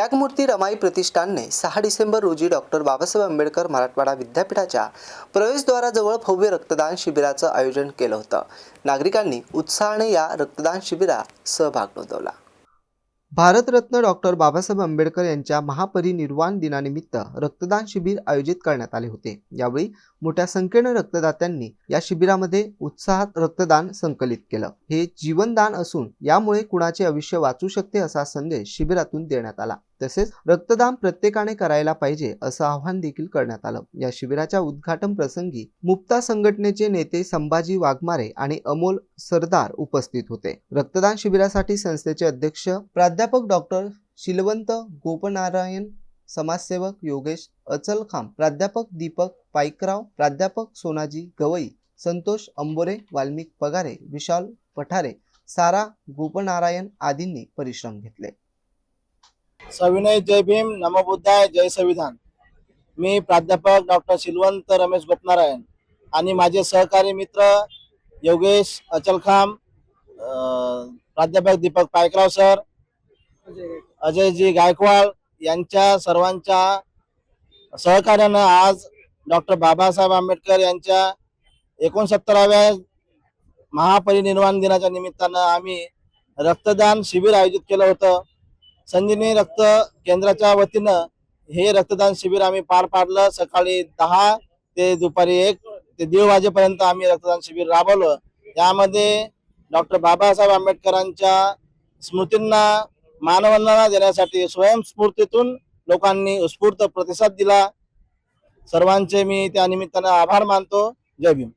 त्यागमूर्ती रमाई प्रतिष्ठानने सहा डिसेंबर रोजी डॉक्टर बाबासाहेब आंबेडकर मराठवाडा विद्यापीठाच्या प्रवेशद्वाराजवळ भव्य रक्तदान शिबिराचं आयोजन केलं होतं. नागरिकांनी उत्साहाने या रक्तदान शिबिरात सहभाग नोंदवला. भारतरत्न डॉक्टर बाबासाहेब आंबेडकर यांच्या महापरिनिर्वाण दिनानिमित्त रक्तदान शिबिर आयोजित करण्यात आले होते. यावेळी मोठ्या संख्येनं रक्तदात्यांनी या शिबिरामध्ये उत्साहात रक्तदान संकलित केलं. हे जीवनदान असून यामुळे कुणाचे आयुष्य वाचू शकते असा संदेश शिबिरातून देण्यात आला. तसेच रक्तदान प्रत्येकाने करायला पाहिजे असं आवाहन देखील करण्यात आलं. या शिबिराच्या उद्घाटन प्रसंगी मुक्ता संघटनेचे नेते संभाजी वाघमारे आणि अमोल सरदार उपस्थित होते. रक्तदान शिबिरासाठी संस्थेचे अध्यक्ष प्राध्यापक डॉक्टर शिलवंत गोपनारायण समाजसेवक योगेश अचलखाम प्राध्यापक दीपक पाईकराव प्राध्यापक सोनाजी गवई संतोष अंबोरे वाल्मिक पगारे विशाल पठारे सारा गोपनारायण आदींनी परिश्रम घेतले. सविनय जय भीम नमबुद्धाय जय संविधान. मी प्राध्यापक डॉक्टर शिलवंत रमेश गोपनारायण आणि माझे सहकारी मित्र योगेश अचलखाम अं, प्राध्यापक दीपक पायकराव सर अजयजी गायकवाड यांच्या सर्वांच्या सहकार्यानं आज डॉक्टर बाबासाहेब आंबेडकर यांच्या एकोणसत्तराव्या महापरिनिर्वाण दिनाच्या निमित्तानं आम्ही रक्तदान शिबिर आयोजित केलं होतं. संजीवनी रक्त केंद्राच्या वतीनं हे रक्तदान शिबिर आम्ही पार पाडलं. सकाळी दहा ते दुपारी एक ते दीड वाजेपर्यंत आम्ही रक्तदान शिबिर राबवलं. यामध्ये डॉक्टर बाबासाहेब आंबेडकरांच्या स्मृतींना मानवंदना देण्यासाठी स्वयंस्फूर्तीतून लोकांनी उत्स्फूर्त प्रतिसाद दिला. सर्वांचे मी त्या निमित्तानं आभार मानतो. जय भीम.